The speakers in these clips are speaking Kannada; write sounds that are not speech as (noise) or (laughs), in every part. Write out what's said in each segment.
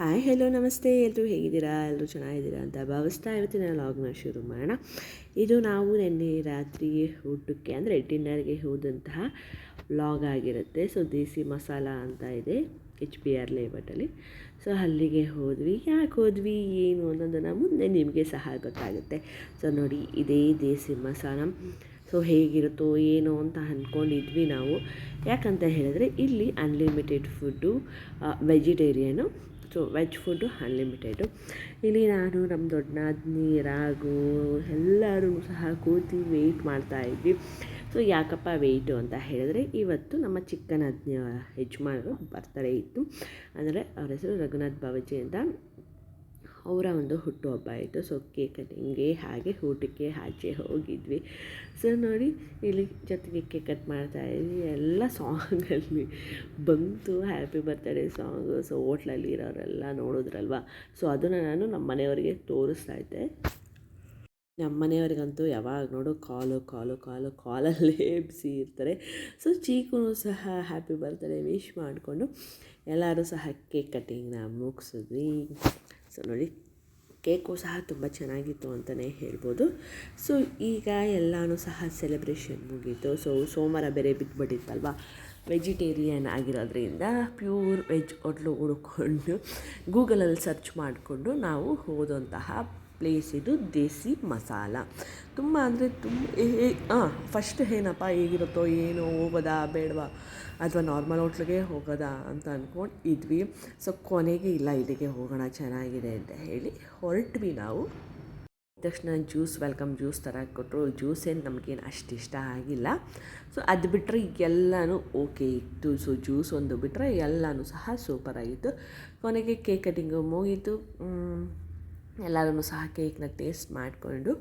ಹಾಯ್ ಹೆಲೋ ನಮಸ್ತೆ. ಎಲ್ಲರೂ ಹೇಗಿದ್ದೀರಾ? ಎಲ್ಲರೂ ಚೆನ್ನಾಗಿದ್ದೀರಾ ಅಂತ ಭಾವಿಸ್ತಾ ಇವತ್ತಿನ ಲಾಗ್ನ ಶುರು ಮಾಡೋಣ. ಇದು ನಾವು ನಿನ್ನೆ ರಾತ್ರಿ ಊಟಕ್ಕೆ, ಅಂದರೆ ಡಿನ್ನರ್ಗೆ ಹೋದಂತಹ ವ್ಲಾಗ್ ಆಗಿರುತ್ತೆ. ಸೊ ದೇಸಿ ಮಸಾಲ ಅಂತ ಇದೆ ಎಚ್ ಪಿ ಆರ್ ಲೇಬಟಲ್ಲಿ ಸೊ ಅಲ್ಲಿಗೆ ಹೋದ್ವಿ. ಯಾಕೆ ಹೋದ್ವಿ? ಏನು ಅನ್ನೋದನ್ನು ಮುಂದೆ ನಿಮಗೆ ಸಹ ಗೊತ್ತಾಗುತ್ತೆ. ಸೊ ನೋಡಿ, ಇದೇ ದೇಸಿ ಮಸಾಲ. ಸೊ ಹೇಗಿರುತ್ತೋ ಏನೋ ಅಂತ ಅಂದ್ಕೊಂಡಿದ್ವಿ ನಾವು. ಯಾಕಂತ ಹೇಳಿದ್ರೆ, ಇಲ್ಲಿ unlimited food vegetarian so veg food unlimited ಇಲ್ಲಿ ನಾನು ನಮ್ಮ ದೊಡ್ಡನಾದ್ನಿ ರಾಗು ಎಲ್ಲರೂ ಸಹ ಕೂತಿ ವೆಯ್ಟ್ ಮಾಡ್ತಾ ಇದ್ವಿ. ಸೊ ಯಾಕಪ್ಪ ವೆಯ್ಟು ಅಂತ ಹೇಳಿದ್ರೆ, ಇವತ್ತು ನಮ್ಮ ಚಿಕ್ಕನಾದ್ನಿ ಯಜಮಾನರು ಬರ್ತಡೇ ಇತ್ತು. ಅಂದರೆ, ಅವರ ಹೆಸರು ರಘುನಾಥ್ ಬಾಬಾಜಿ ಅಂತ. ಅವರ ಒಂದು ಹುಟ್ಟುಹಬ್ಬ ಆಯಿತು. ಸೊ ಕೇಕ್ ಕಟಿಂಗ್ಗೆ ಹಾಗೆ ಊಟಕ್ಕೆ ಆಚೆ ಹೋಗಿದ್ವಿ. ಸೊ ನೋಡಿ, ಇಲ್ಲಿ ಜೊತೆಗೆ ಕೇಕ್ ಕಟ್ ಮಾಡ್ತಾ ಇದ್ವಿ. ಎಲ್ಲ ಸಾಂಗಲ್ಲಿ ಬಂತು. ಹ್ಯಾಪಿ ಬರ್ತ್ಡೇ ಸಾಂಗು ಸೊ ಹೋಟ್ಲಲ್ಲಿ ಇರೋರೆಲ್ಲ ನೋಡಿದ್ರಲ್ವ? ಸೊ ಅದನ್ನು ನಾನು ನಮ್ಮ ಮನೆಯವರಿಗೆ ತೋರಿಸ್ತಾ ಇದ್ದೆ. ನಮ್ಮ ಮನೆಯವ್ರಿಗಂತೂ ಯಾವಾಗ ನೋಡು ಕಾಲು ಕಾಲು ಕಾಲು, ಕಾಲಲ್ಲೇ ಬಿಸಿ ಇರ್ತಾರೆ. ಸೊ ಚೀಕು ಸಹ ಹ್ಯಾಪಿ ಬರ್ತ್ಡೇ ವಿಶ್ ಮಾಡಿಕೊಂಡು ಎಲ್ಲರೂ ಸಹ ಕೇಕ್ ಕಟ್ಟಿಂಗ್ನ ಮುಗಿಸಿದ್ವಿ. ಸೊ ನೋಡಿ ಕೇಕು ಸಹ ತುಂಬ ಚೆನ್ನಾಗಿತ್ತು ಅಂತಲೇ ಹೇಳ್ಬೋದು. ಸೊ ಈಗ ಎಲ್ಲನೂ ಸಹ ಸೆಲೆಬ್ರೇಷನ್ ಮುಗೀತು. ಸೊ ಸೋಮವಾರ ಬೇರೆ ಬಿದ್ದುಬಿಟ್ಟಿತ್ತಲ್ವ ವೆಜಿಟೇರಿಯನ್ ಆಗಿರೋದ್ರಿಂದ ಪ್ಯೂರ್ ವೆಜ್ ಹೋಟ್ಲು ಹುಡುಕೊಂಡು ಗೂಗಲಲ್ಲಿ ಸರ್ಚ್ ಮಾಡಿಕೊಂಡು ನಾವು ಹೋದಂತಹ ಪ್ಲೇಸ್ ಇದು ದೇಸಿ ಮಸಾಲ. ತುಂಬ ಅಂದರೆ ತುಂಬ, ಹಾಂ ಫಸ್ಟ್ ಏನಪ್ಪ ಹೇಗಿರುತ್ತೋ ಏನು ಹೋಗೋದಾ ಬೇಡವಾ? ಅಥವಾ ನಾರ್ಮಲ್ ಹೋಟ್ಲಿಗೆ ಹೋಗೋದಾ ಅಂತ ಅಂದ್ಕೊಂಡು ಇದ್ವಿ ಸೊ ಕೊನೆಗೆ ಇಲ್ಲ, ಇಲ್ಲಿಗೆ ಹೋಗೋಣ, ಚೆನ್ನಾಗಿದೆ ಅಂತ ಹೇಳಿ ಹೊರಟ್ವಿ ನಾವು. ತಕ್ಷಣ ಜ್ಯೂಸ್ ವೆಲ್ಕಮ್ ಜ್ಯೂಸ್ ಥರ ಕೊಟ್ಟರು ಜ್ಯೂಸ್ ಏನು ನಮಗೇನು ಅಷ್ಟು ಇಷ್ಟ ಆಗಿಲ್ಲ. ಸೊ ಅದು ಬಿಟ್ಟರೆ ಎಲ್ಲನೂ ಓಕೆ ಇತ್ತು. ಸೊ ಜ್ಯೂಸ್ ಒಂದು ಬಿಟ್ಟರೆ ಎಲ್ಲನೂ ಸಹ ಸೂಪರಾಗಿತ್ತು ಕೊನೆಗೆ ಕೇಕ್ ಕಟಿಂಗು ಮುಗೀತು. ಎಲ್ಲರೂ ಸಹ ಕೇಕ್ನ ಟೇಸ್ಟ್ ಮಾಡಿಕೊಂಡು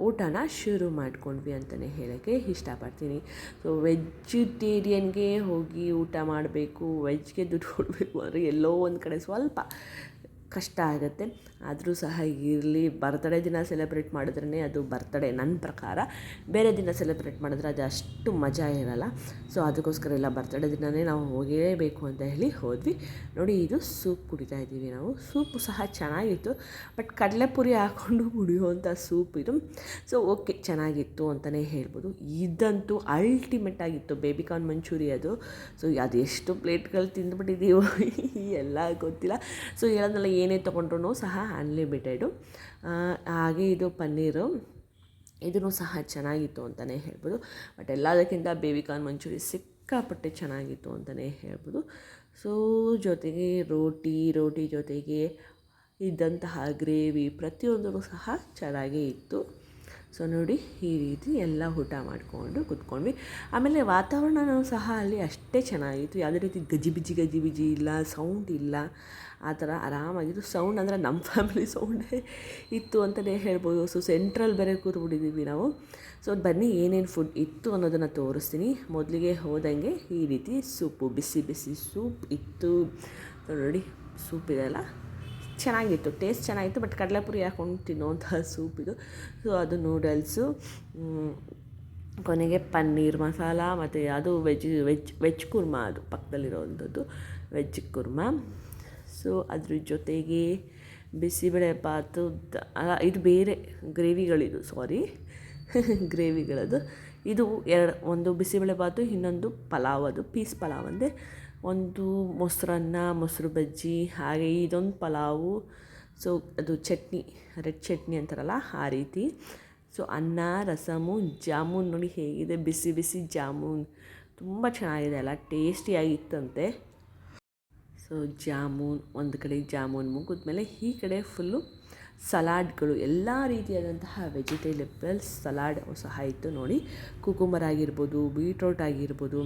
ಊಟನ ಶುರು ಮಾಡ್ಕೊಂಡ್ವಿ ಅಂತಲೇ ಹೇಳೋಕ್ಕೆ ಇಷ್ಟಪಡ್ತೀನಿ. ಸೊ ವೆಜಿಟೇರಿಯನ್ಗೆ ಹೋಗಿ ಊಟ ಮಾಡಬೇಕು ವೆಜ್ಗೆ ದುಡ್ಡು ಕೊಡಬೇಕು ಅಂದರೆ ಎಲ್ಲೋ ಒಂದು ಕಡೆ ಸ್ವಲ್ಪ ಕಷ್ಟ ಆಗುತ್ತೆ. ಆದರೂ ಸಹ ಇರಲಿ, ಬರ್ತಡೇ ದಿನ ಸೆಲೆಬ್ರೇಟ್ ಮಾಡಿದ್ರೇ ಅದು ಬರ್ತಡೇ ನನ್ನ ಪ್ರಕಾರ. ಬೇರೆ ದಿನ ಸೆಲೆಬ್ರೇಟ್ ಮಾಡಿದ್ರೆ ಅದು ಅಷ್ಟು ಮಜಾ ಇರಲ್ಲ. ಸೊ ಅದಕ್ಕೋಸ್ಕರ ಎಲ್ಲ ಬರ್ತಡೇ ದಿನವೇ ನಾವು ಹೋಗಲೇಬೇಕು ಅಂತ ಹೇಳಿ ಹೋದ್ವಿ. ನೋಡಿ, ಇದು ಸೂಪ್ ಕುಡಿತಾ ಇದ್ದೀವಿ ನಾವು. ಸೂಪ್ ಸಹ ಚೆನ್ನಾಗಿತ್ತು. ಬಟ್ ಕಡಲೆಪುರಿ ಹಾಕ್ಕೊಂಡು ಕುಡಿಯುವಂಥ ಸೂಪ್ ಇದು. ಸೊ ಓಕೆ ಚೆನ್ನಾಗಿತ್ತು ಅಂತಲೇ ಹೇಳ್ಬೋದು. ಇದಂತೂ ಅಲ್ಟಿಮೇಟ್ ಆಗಿತ್ತು. ಬೇಬಿ ಕಾರ್ನ್ ಮಂಚೂರಿ ಅದು. ಸೊ ಅದು ಎಷ್ಟು ಪ್ಲೇಟ್ಗಳು ತಿಂದುಬಿಟ್ಟಿದ್ದೀವೋ (laughs) ಎಲ್ಲ ಗೊತ್ತಿಲ್ಲ. ಸೊ ಹೇಳೋದಲ್ಲ ಏನೇ ತೊಗೊಂಡ್ರು ಸಹ ಅನ್ಲಿಮಿಟೆಡು ಹಾಗೆ ಇದು ಪನ್ನೀರು. ಇದೂ ಸಹ ಚೆನ್ನಾಗಿತ್ತು ಅಂತಲೇ ಹೇಳ್ಬೋದು. ಬಟ್ ಎಲ್ಲದಕ್ಕಿಂತ ಬೇಬಿಕಾರ್ನ್ ಮಂಚೂರಿ ಸಿಕ್ಕಾಪಟ್ಟೆ ಚೆನ್ನಾಗಿತ್ತು ಅಂತಲೇ ಹೇಳ್ಬೋದು. ಸೊ ಜೊತೆಗೆ ರೋಟಿ ರೋಟಿ ಜೊತೆಗೆ ಇದ್ದಂತಹ ಗ್ರೇವಿ ಪ್ರತಿಯೊಂದೂ ಸಹ ಚೆನ್ನಾಗೇ ಇತ್ತು. ಸೊ ನೋಡಿ, ಈ ರೀತಿ ಎಲ್ಲ ಊಟ ಮಾಡಿಕೊಂಡು ಕುತ್ಕೊಂಡ್ವಿ. ಆಮೇಲೆ ವಾತಾವರಣವೂ ಸಹ ಅಲ್ಲಿ ಅಷ್ಟೇ ಚೆನ್ನಾಗಿತ್ತು. ಯಾವುದೇ ರೀತಿ ಗಜಿಬಿಜಿ ಗಜಿಬಿಜಿ ಇಲ್ಲ ಸೌಂಡ್ ಇಲ್ಲ. ಆ ಥರ ಆರಾಮಾಗಿತ್ತು. ಸೌಂಡ್ ಅಂದರೆ ನಮ್ಮ ಫ್ಯಾಮಿಲಿ ಸೌಂಡೇ ಇತ್ತು ಅಂತಲೇ ಹೇಳ್ಬೋದು. ಸೊ ಸೆಂಟ್ರಲ್ ಬೇರೆ ಕೂತ್ಬಿಟ್ಟಿದ್ದೀವಿ ನಾವು. ಸೊ ಬನ್ನಿ, ಏನೇನು ಫುಡ್ ಇತ್ತು ಅನ್ನೋದನ್ನು ತೋರಿಸ್ತೀನಿ. ಮೊದಲಿಗೆ ಹೋದಂಗೆ ಈ ರೀತಿ ಸೂಪು, ಬಿಸಿ ಬಿಸಿ ಸೂಪ್ ಇತ್ತು. ನೋಡಿ, ಸೂಪ್ ಇದೆಲ್ಲ ಚೆನ್ನಾಗಿತ್ತು ಟೇಸ್ಟ್ ಚೆನ್ನಾಗಿತ್ತು ಬಟ್ ಕಡಲೆಪುರಿ ಹಾಕೊಂಡು ತಿನ್ನುವಂಥ ಸೂಪ್ ಇದು. ಸೊ ಅದು ನೂಡಲ್ಸು ಕೊನೆಗೆ ಪನ್ನೀರ್ ಮಸಾಲ, ಮತ್ತು ಅದು ವೆಜ್ ವೆಜ್ ವೆಜ್ ಕುರ್ಮಾ ಅದು ಪಕ್ಕದಲ್ಲಿರೋವಂಥದ್ದು ವೆಜ್ ಕುರ್ಮಾ ಸೊ ಅದ್ರ ಜೊತೆಗೆ ಬಿಸಿಬೇಳೆ ಬಾತು ಇದು ಬೇರೆ ಗ್ರೇವಿಗಳಿದು ಸಾರಿ (laughs) ಗ್ರೇವಿಗಳದು. ಇದು ಎರಡು, ಒಂದು ಬಿಸಿಬೇಳೆ ಬಾತು ಇನ್ನೊಂದು ಪಲಾವ್ ಅದು, ಪೀಸ್ ಪಲಾವ್ ಅಂದರೆ ಒಂದು ಮೊಸರನ್ನ, ಮೊಸರು ಬಜ್ಜಿ, ಹಾಗೆ ಇದೊಂದು ಪಲಾವು. ಸೊ ಅದು ಚಟ್ನಿ, ರೆಡ್ ಚಟ್ನಿ ಅಂತಾರಲ್ಲ ಆ ರೀತಿ. ಸೊ ಅನ್ನ, ರಸಮು, ಜಾಮೂನ್ ನೋಡಿ ಹೇಗಿದೆ. ಬಿಸಿ ಬಿಸಿ ಜಾಮೂನ್. ತುಂಬ ಚೆನ್ನಾಗಿದೆ ಅಲ್ಲ, ಟೇಸ್ಟಿಯಾಗಿತ್ತಂತೆ. ಸೊ ಜಾಮೂನ್, ಒಂದು ಕಡೆ ಜಾಮೂನ್ ಮುಗಿದ್ಮೇಲೆ ಈ ಕಡೆ ಫುಲ್ಲು ಸಲಾಡ್ಗಳು, ಎಲ್ಲ ರೀತಿಯಾದಂತಹ ವೆಜಿಟೇಬಲ್ಸ್ ಸಲಾಡ್ ಸಹ ಇತ್ತು ನೋಡಿ. ಕುಕುಂಬರ್ ಆಗಿರ್ಬೋದು, ಬೀಟ್ರೋಟ್ ಆಗಿರ್ಬೋದು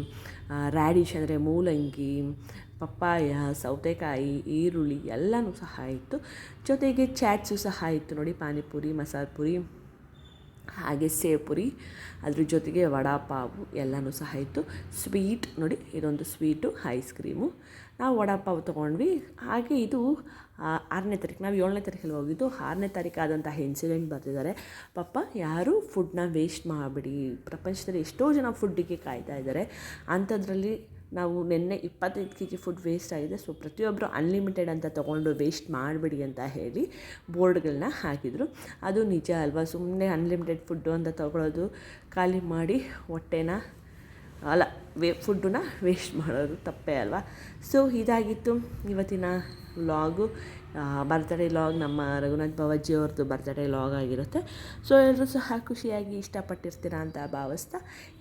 ರ್ಯಾಡಿಶ್ ಅಂದರೆ ಮೂಲಂಗಿ, ಪಪ್ಪಾಯ, ಸೌತೆಕಾಯಿ, ಈರುಳ್ಳಿ ಎಲ್ಲನೂ ಸಹ ಇತ್ತು. ಜೊತೆಗೆ ಚಾಟ್ಸು ಸಹ ಇತ್ತು ನೋಡಿ, ಪಾನಿಪುರಿ ಮಸಾಲ ಪುರಿ ಹಾಗೆ ಸೇವ್ ಪುರಿ, ಅದ್ರ ಜೊತೆಗೆ ವಡಾಪಾವು ಎಲ್ಲನೂ ಸಹ ಇತ್ತು. ಸ್ವೀಟ್ ನೋಡಿ, ಇದೊಂದು ಸ್ವೀಟು ಐಸ್ ಕ್ರೀಮು ನಾವು ವಡಾಪಾವು ತೊಗೊಂಡ್ವಿ. ಹಾಗೆ ಇದು ಆರನೇ ತಾರೀಕು, ನಾವು ಏಳನೇ ತಾರೀಕಲ್ಲಿ ಹೋಗಿದ್ದು. ಆರನೇ ತಾರೀಕು ಆದಂತಹ ಇನ್ಸಿಡೆಂಟ್ ಬರ್ತಿದ್ದಾರೆ. ಪಾಪ, ಯಾರು ಫುಡ್ನ ವೇಸ್ಟ್ ಮಾಡಿಬಿಡಿ. ಪ್ರಪಂಚದಲ್ಲಿ ಎಷ್ಟೋ ಜನ ಫುಡ್ಡಿಗೆ ಕಾಯ್ತಾ ಇದ್ದಾರೆ. ಅಂಥದ್ರಲ್ಲಿ ನಾವು ನಿನ್ನೆ ಇಪ್ಪತ್ತೈದು ಕೆ ಜಿ ಫುಡ್ ವೇಸ್ಟ್ ಆಗಿದೆ. ಸೊ ಪ್ರತಿಯೊಬ್ಬರು ಅನ್ಲಿಮಿಟೆಡ್ ಅಂತ ತೊಗೊಂಡು ವೇಸ್ಟ್ ಮಾಡಬೇಡಿ ಅಂತ ಹೇಳಿ ಬೋರ್ಡ್ಗಳನ್ನ ಹಾಕಿದರು. ಅದು ನಿಜ ಅಲ್ವಾ? ಸುಮ್ಮನೆ ಅನ್ಲಿಮಿಟೆಡ್ ಫುಡ್ಡು ಅಂತ ತೊಗೊಳೋದು ಖಾಲಿ ಮಾಡಿ ಹೊಟ್ಟೆನ ಅಲ್ಲ, ವೇ, ಫುಡ್ಡನ್ನ ವೇಸ್ಟ್ ಮಾಡೋದು ತಪ್ಪೇ ಅಲ್ವಾ? ಸೊ ಇದಾಗಿತ್ತು ಇವತ್ತಿನ ವ್ಲಾಗು ಬರ್ತ್ಡೇ ಲಾಗ್ ನಮ್ಮ ರಘುನಾಥ್ ಬಾವಾಜಿ ಅವ್ರದ್ದು ಬರ್ತ್ಡೇ ಲಾಗ್ ಆಗಿರುತ್ತೆ. ಸೊ ಎಲ್ಲರೂ ಸಹ ಖುಷಿಯಾಗಿ ಇಷ್ಟಪಟ್ಟಿರ್ತೀರ ಅಂತ ಭಾವಿಸ್ತಾ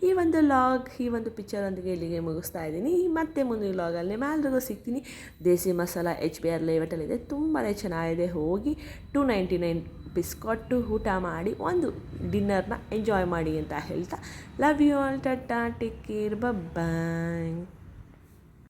ಈ ಒಂದು ಲಾಗ್ ಈ ಒಂದು ಪಿಕ್ಚರೊಂದಿಗೆ ಇಲ್ಲಿಗೆ ಮುಗಿಸ್ತಾ ಇದ್ದೀನಿ. ಮತ್ತೆ ಮುಂದಿನ ಲಾಗಲ್ಲಿ ನಿಮ್ಮೆಲ್ರಿಗೂ ಸಿಗ್ತೀನಿ. Desi Masala H B R ಲೇಔಟಲ್ಲಿದೆ ತುಂಬಾ ಚೆನ್ನಾಗಿದೆ. ಹೋಗಿ ಟು ನೈಂಟಿ ನೈನ್ ರುಪೀಸ್ ಕೊಟ್ಟು ಊಟ ಮಾಡಿ ಒಂದು ಡಿನ್ನರ್ನ ಎಂಜಾಯ್ ಮಾಡಿ ಅಂತ ಹೇಳ್ತಾ. Love you all, tata, take care bye.